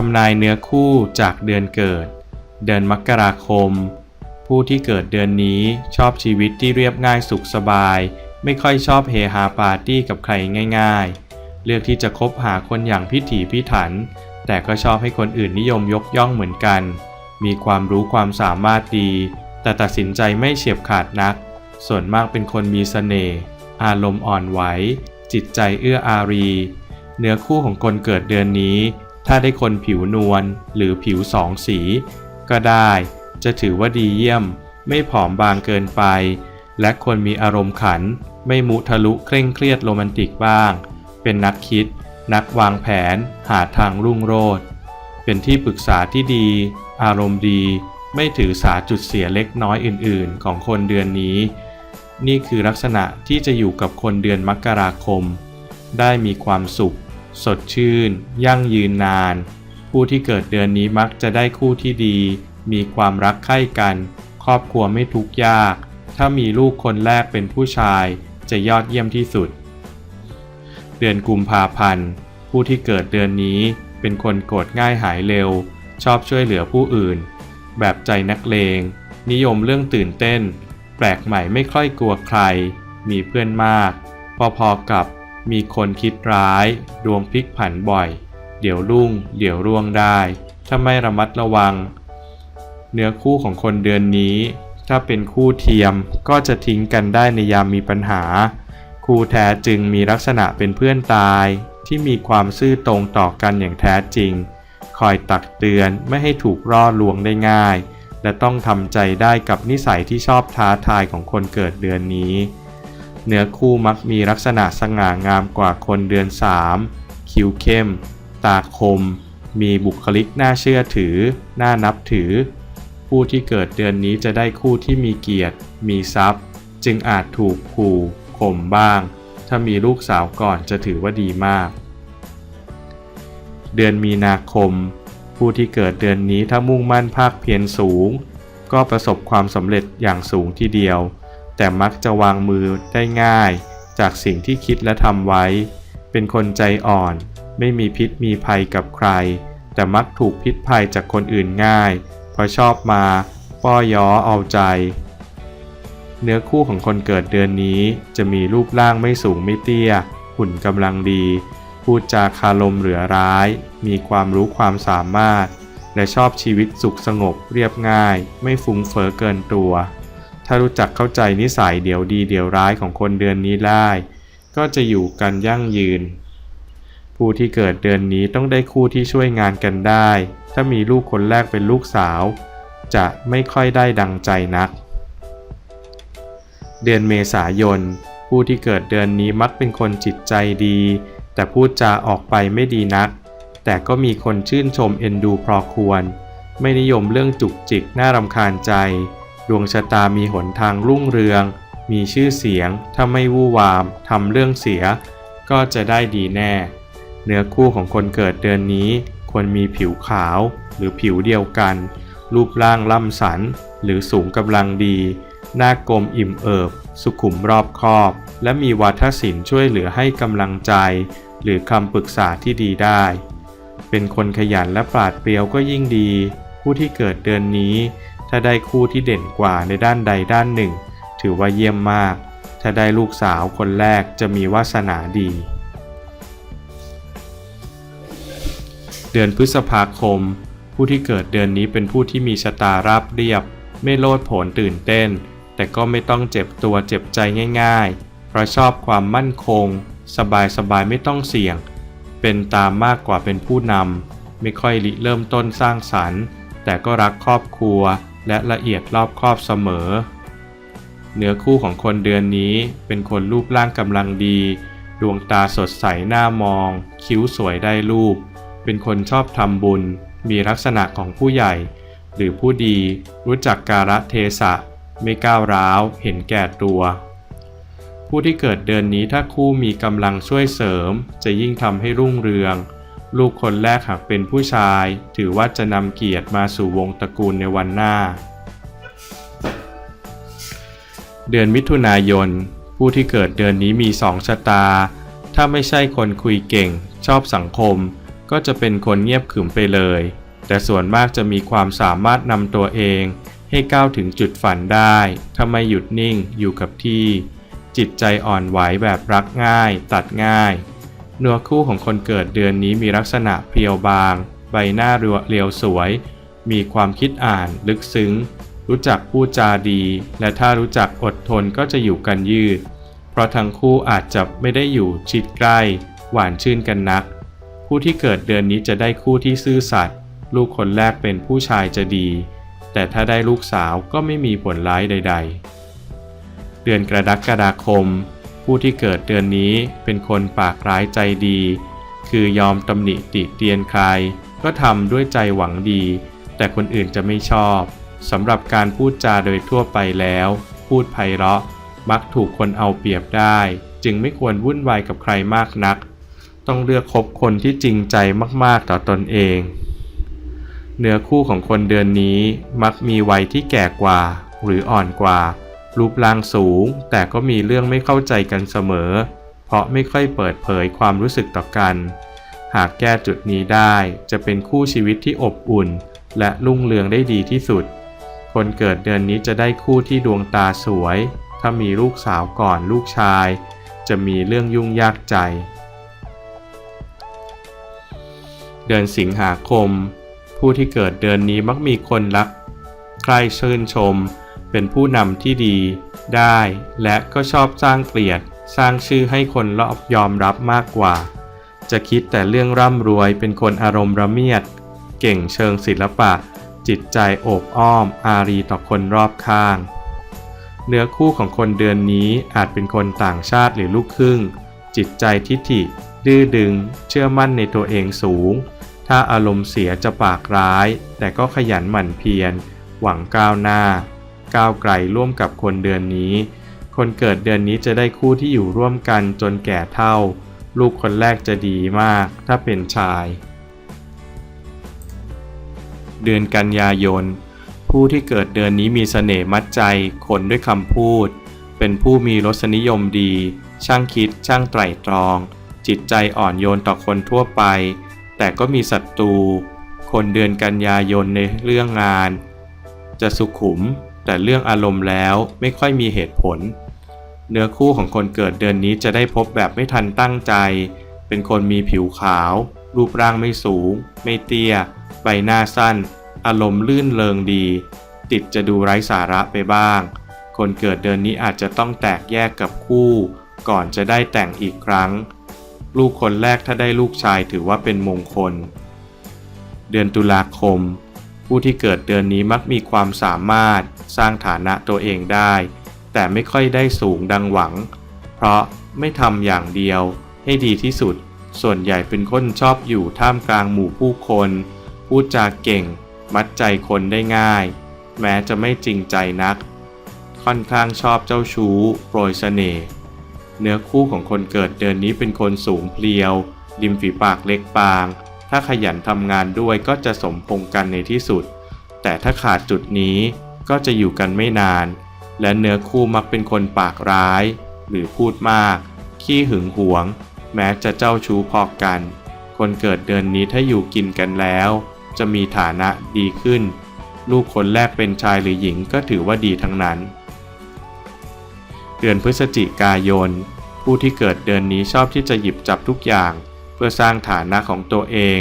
ทำนายเนื้อคู่จากเดือนเกิด เดือนมกราคม ผู้ที่เกิดเดือนนี้ชอบชีวิตที่เรียบง่ายสุขสบาย ไม่ค่อยชอบเฮฮาปาร์ตี้กับใครง่าย ๆ เลือกที่จะคบหาคนอย่างพิถีพิถัน แต่ก็ชอบให้คนอื่นนิยมยกย่องเหมือนกัน มีความรู้ความสามารถดี แต่ตัดสินใจไม่เฉียบขาดนัก ส่วนมากเป็นคนมีเสน่ห์อารมณ์อ่อนไหวจิตใจเอื้ออารี เนื้อคู่ของคนเกิดเดือนนี้ ถ้าได้คนผิวนวลหรือผิวสองสี ก็ได้ จะถือว่าดีเยี่ยม ไม่ผอมบางเกินไป และคนมีอารมณ์ขัน ไม่มุทะลุเคร่งเครียดโรแมนติกบ้าง เป็นนักคิด นักวางแผน หาทางรุ่งโรจน์เป็นที่ปรึกษาที่ดี อารมณ์ดี ไม่ถือสาจุดเสียเล็กน้อยอื่นๆ ของคนเดือนนี้ นี่คือลักษณะที่จะอยู่กับคนเดือนมกราคม ได้มีความสุข สดชื่น ยั่งยืนนาน ผู้ที่เกิดเดือนนี้มักจะได้คู่ที่ดี มีความรักใคร่กัน ครอบครัวไม่ทุกข์ยาก ถ้ามีลูกคนแรกเป็นผู้ชายจะยอดเยี่ยมที่สุด เดือนกุมภาพันธ์ ผู้ที่เกิดเดือนนี้เป็นคนโกรธง่ายหายเร็ว ชอบช่วยเหลือผู้อื่น แบบใจนักเลง นิยมเรื่องตื่นเต้น แปลกใหม่ไม่ค่อยกลัวใคร มีเพื่อนมาก พอๆกับ มีคนคิดร้าย ดวงพลิกผันบ่อย เดี๋ยวรุ่ง เดี๋ยวร่วงได้ ถ้าไม่ระมัดระวัง เนื้อคู่ของคนเดือนนี้ ถ้าเป็นคู่เทียมก็จะทิ้งกันได้ในยามมีปัญหา คู่แท้จึงมีลักษณะเป็นเพื่อนตาย ที่มีความซื่อตรงต่อกันอย่างแท้จริง คอยตักเตือนไม่ให้ถูกล่อลวงได้ง่าย และต้องทำใจได้กับนิสัยที่ชอบท้าทายของคนเกิดเดือนนี้ เนื้อคู่มักมีลักษณะสง่างามกว่าคนเดือน 3 คิ้วเข้ม ตาคม มีบุคลิกน่าเชื่อถือ น่านับถือ ผู้ที่เกิดเดือนนี้จะได้คู่ที่มีเกียรติ มีทรัพย์ จึงอาจถูกขู่ข่มบ้าง ถ้ามีลูกสาวก่อนจะถือว่าดีมาก เดือนมีนาคม ผู้ที่เกิดเดือนนี้ถ้ามุ่งมั่นภาคเพียรสูง ก็ประสบความสำเร็จอย่างสูงทีเดียว แต่มักจะวางมือได้ง่าย จากสิ่งที่คิดและทำไว้ เป็นคนใจอ่อน ไม่มีพิษมีภัยกับใคร แต่มักถูกพิษภัยจากคนอื่นง่าย เพราะชอบมาป้อย้อเอาใจ เนื้อคู่ของคนเกิดเดือนนี้จะมีรูปร่างไม่สูงไม่เตี้ย หุ่นกำลังดี พูดจาคารมเหลือร้าย มีความรู้ความสามารถ และชอบชีวิตสุขสงบเรียบง่าย ไม่ฟุ้งเฟ้อเกินตัว ถ้ารู้จักเข้าใจนิสัยเดี๋ยวดีเดี๋ยวร้ายของคนเดือนนี้ได้ ก็จะอยู่กันยั่งยืน ผู้ที่เกิดเดือนนี้ต้องได้คู่ที่ช่วยงานกันได้ ถ้ามีลูกคนแรกเป็นลูกสาว จะไม่ค่อยได้ดังใจนัก เดือนเมษายน ผู้ที่เกิดเดือนนี้มักเป็นคนจิตใจดี แต่พูดจาออกไปไม่ดีนัก แต่ก็มีคนชื่นชมเอ็นดูพอควร ไม่นิยมเรื่องจุกจิกน่ารำคาญใจ ดวงชะตามีหนทางรุ่งเรือง มีชื่อเสียง ถ้าไม่วู่วาม ทำเรื่องเสีย ก็จะได้ดีแน่ เนื้อคู่ของคนเกิดเดือนนี้ ควรมีผิวขาวหรือผิวเดียวกัน รูปร่างล่ำสัน หรือสูงกำลังดี หน้ากลมอิ่มเอิบ สุขุมรอบคอบ และมีวัฒศิลป์ช่วยเหลือให้กำลังใจ หรือคำปรึกษาที่ดีได้ เป็นคนขยันและปราดเปรียวก็ยิ่งดี ผู้ที่เกิดเดือนนี้ ถ้าได้คู่ที่เด่นกว่าในด้านใดด้านหนึ่ง ถือว่าเยี่ยมมาก ถ้าได้ลูกสาวคนแรกจะมีวาสนาดี เดือนพฤษภาคม ผู้ที่เกิดเดือนนี้เป็นผู้ที่มีชะตาราบเรียบ ไม่โลดโผนตื่นเต้น แต่ก็ไม่ต้องเจ็บตัวเจ็บใจง่าย ๆ เพราะชอบความมั่นคง สบายๆไม่ต้องเสี่ยง เป็นตามมากกว่าเป็นผู้นำไม่ค่อยริเริ่มต้นสร้างสรรค์ แต่ก็รักครอบครัว และละเอียดรอบคอบเสมอ เนื้อคู่ของคนเดือนนี้เป็นคนรูปร่างกำลังดี ดวงตาสดใสหน้ามอง คิ้วสวยได้รูป เป็นคนชอบทำบุญ มีลักษณะของผู้ใหญ่ หรือผู้ดีรู้จักกาลเทศะ ไม่ก้าวร้าว เห็นแก่ตัว ผู้ที่เกิดเดือนนี้ถ้าคู่มีกำลังช่วยเสริม จะยิ่งทำให้รุ่งเรือง ลูกคนแรกหากเป็นผู้ชาย ถือว่าจะนำเกียรติมาสู่วงตระกูลในวันหน้า เดือนมิถุนายน ผู้ที่เกิดเดือนนี้มีสองชะตา ถ้าไม่ใช่คนคุยเก่ง ชอบสังคม ก็จะเป็นคนเงียบขรึมไปเลย แต่ส่วนมากจะมีความสามารถนำตัวเอง ให้ก้าวถึงจุดฝันได้ถ้าไม่หยุดนิ่งอยู่กับที่ จิตใจอ่อนไหวแบบรักง่าย ตัดง่าย เนื้อคู่ของคนเกิดเดือนนี้มีลักษณะเพรียวบาง ใบหน้าเรียวเรียวสวย มีความคิดอ่านลึกซึ้ง รู้จักพูดจาดี และถ้ารู้จักอดทนก็จะอยู่กันยืด เพราะทั้งคู่อาจจะไม่ได้อยู่ชิดใกล้ หวานชื่นกันนัก ผู้ที่เกิดเดือนนี้จะได้คู่ที่ซื่อสัตย์ลูกคนแรกเป็นผู้ชายจะดี แต่ถ้าได้ลูกสาวก็ไม่มีผลร้ายใด ๆ เดือนกรกฎาคม ผู้ที่เกิดเดือนนี้เป็นคนปากร้ายใจดี คือยอมตำหนิติเตียนใคร ก็ทำด้วยใจหวังดี แต่คนอื่นจะไม่ชอบสำหรับการพูดจาโดยทั่วไปแล้ว พูดไพเราะ มักถูกคนเอาเปรียบได้ จึงไม่ควรวุ่นวายกับใครมากนัก ต้องเลือกคบคนที่จริงใจมากๆต่อตนเองเนื้อคู่ของคนเดือนนี้มักมีวัยที่แก่กว่าหรืออ่อนกว่า รูปร่างสูง แต่ก็มีเรื่องไม่เข้าใจกันเสมอ เพราะไม่ค่อยเปิดเผยความรู้สึกต่อกัน หากแก้จุดนี้ได้จะเป็นคู่ชีวิตที่อบอุ่น และรุ่งเรืองได้ดีที่สุด คนเกิดเดือนนี้จะได้คู่ที่ดวงตาสวย ถ้ามีลูกสาวก่อนลูกชาย จะมีเรื่องยุ่งยากใจ เดือนสิงหาคม ผู้ที่เกิดเดือนนี้มักมีคนรักใครชื่นชม เป็นผู้นำที่ดีได้ และก็ชอบสร้างเกลียดสร้างชื่อให้คนรอบยอมรับมากกว่า จะคิดแต่เรื่องร่ำรวยเป็นคนอารมณ์ระเมียด เก่งเชิงศิลปะ จิตใจโอบอ้อม อารีต่อคนรอบข้าง เนื้อคู่ของคนเดือนนี้อาจเป็นคนต่างชาติหรือลูกครึ่ง จิตใจทิฐิ ดื้อดึง เชื่อมั่นในตัวเองสูง ถ้าอารมณ์เสียจะปากร้าย แต่ก็ขยันหมั่นเพียร หวังก้าวหน้า ก้าวไกลร่วมกับคนเดือนนี้ คนเกิดเดือนนี้จะได้คู่ที่อยู่ร่วมกันจนแก่เท่า ลูกคนแรกจะดีมากถ้าเป็นชาย เดือนกันยายน ผู้ที่เกิดเดือนนี้มีเสน่ห์มัดใจ คนด้วยคำพูด เป็นผู้มีรสนิยมดี ช่างคิดช่างไตร่ตรอง จิตใจอ่อนโยนต่อคนทั่วไป แต่ก็มีศัตรูคนเดือนกันยายนในเรื่องงาน จะสุขุม แต่เรื่องอารมณ์แล้วไม่ค่อยมีเหตุผล เนื้อคู่ของคนเกิดเดือนนี้จะได้พบแบบไม่ทันตั้งใจ เป็นคนมีผิวขาว รูปร่างไม่สูง ไม่เตี้ย ใบหน้าสั้น อารมณ์ลื่นเลงดีติดจะดูไร้สาระไปบ้าง คนเกิดเดือนนี้อาจจะต้องแตกแยกกับคู่ ก่อนจะได้แต่งอีกครั้ง ลูกคนแรกถ้าได้ลูกชายถือว่าเป็นมงคล เดือนตุลาคม ผู้ที่เกิดเดือนนี้มักมีความสามารถสร้างฐานะตัวเองได้ แต่ไม่ค่อยได้สูงดังหวัง เพราะไม่ทำอย่างเดียวให้ดีที่สุด ส่วนใหญ่เป็นคนชอบอยู่ท่ามกลางหมู่ผู้คน พูดจาเก่ง มัดใจคนได้ง่าย แม้จะไม่จริงใจนัก ค่อนข้างชอบเจ้าชู้ โปรยเสน่ห์เนื้อคู่ของคนเกิดเดือนนี้เป็นคนสูงเพลียว ริมฝีปากเล็กบาง ถ้าขยันทำงานด้วยก็จะสมพงกันในที่สุด แต่ถ้าขาดจุดนี้ก็จะอยู่กันไม่นาน และเนื้อคู่มักเป็นคนปากร้าย หรือพูดมาก ขี้หึงหวง แม้จะเจ้าชู้พอกัน คนเกิดเดือนนี้ถ้าอยู่กินกันแล้ว จะมีฐานะดีขึ้น ลูกคนแรกเป็นชายหรือหญิงก็ถือว่าดีทั้งนั้น เดือนพฤศจิกายน ผู้ที่เกิดเดือนนี้ชอบที่จะหยิบจับทุกอย่าง เพื่อสร้างฐานะของตัวเอง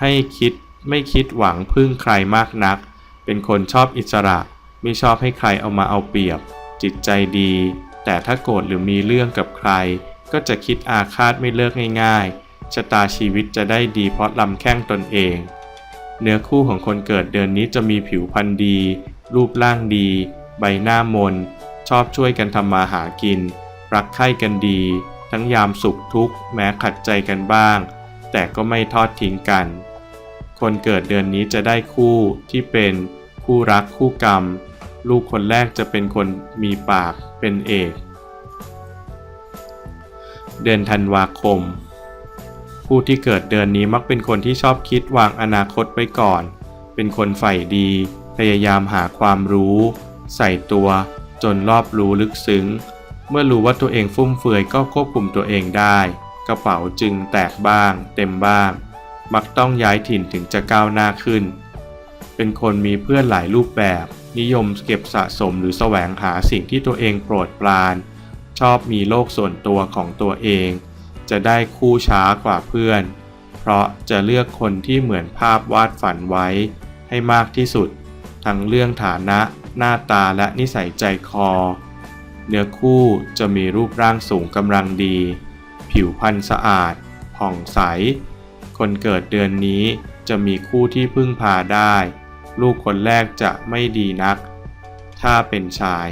ให้คิดไม่คิดหวังพึ่งใครมากนัก เป็นคนชอบอิสระ ไม่ชอบให้ใครเอามาเอาเปรียบ จิตใจดี แต่ถ้าโกรธหรือมีเรื่องกับใคร ก็จะคิดอาฆาตไม่เลิกง่ายๆชะตาชีวิตจะได้ดีเพราะลำแข้งตนเอง เนื้อคู่ของคนเกิดเดือนนี้จะมีผิวพรรณดี รูปร่างดี ใบหน้ามน ชอบช่วยกันทำมาหากิน รักใคร่กันดี ทั้งยามสุขทุกข์แม้ขัดใจกันบ้าง แต่ก็ไม่ทอดทิ้งกัน คนเกิดเดือนนี้จะได้คู่ที่เป็นคู่รักคู่กรรม ลูกคนแรกจะเป็นคนมีปากเป็นเอก เดือนธันวาคม ผู้ที่เกิดเดือนนี้มักเป็นคนที่ชอบคิดวางอนาคตไว้ก่อน เป็นคนใฝ่ดี พยายามหาความรู้ ใส่ตัวจนรอบรู้ลึกซึ้ง เมื่อรู้ว่าตัวเองฟุ่มเฟือยก็ควบคุมตัวเองได้ กระเป๋าจึงแตกบ้าง เต็มบ้าง มักต้องย้ายถิ่นถึงจะก้าวหน้าขึ้น เป็นคนมีเพื่อนหลายรูปแบบ นิยมเก็บสะสมหรือแสวงหาสิ่งที่ตัวเองโปรดปราน ชอบมีโลกส่วนตัวของตัวเอง จะได้คู่ช้ากว่าเพื่อน เพราะจะเลือกคนที่เหมือนภาพวาดฝันไว้ให้มากที่สุด ทั้งเรื่องฐานะ หน้าตาและนิสัยใจคอ เนื้อคู่จะมีรูปร่างสูงกำลังดี ผิวพรรณสะอาด ผ่องใส คนเกิดเดือนนี้จะมีคู่ที่พึ่งพาได้ ลูกคนแรกจะไม่ดีนัก ถ้าเป็นชาย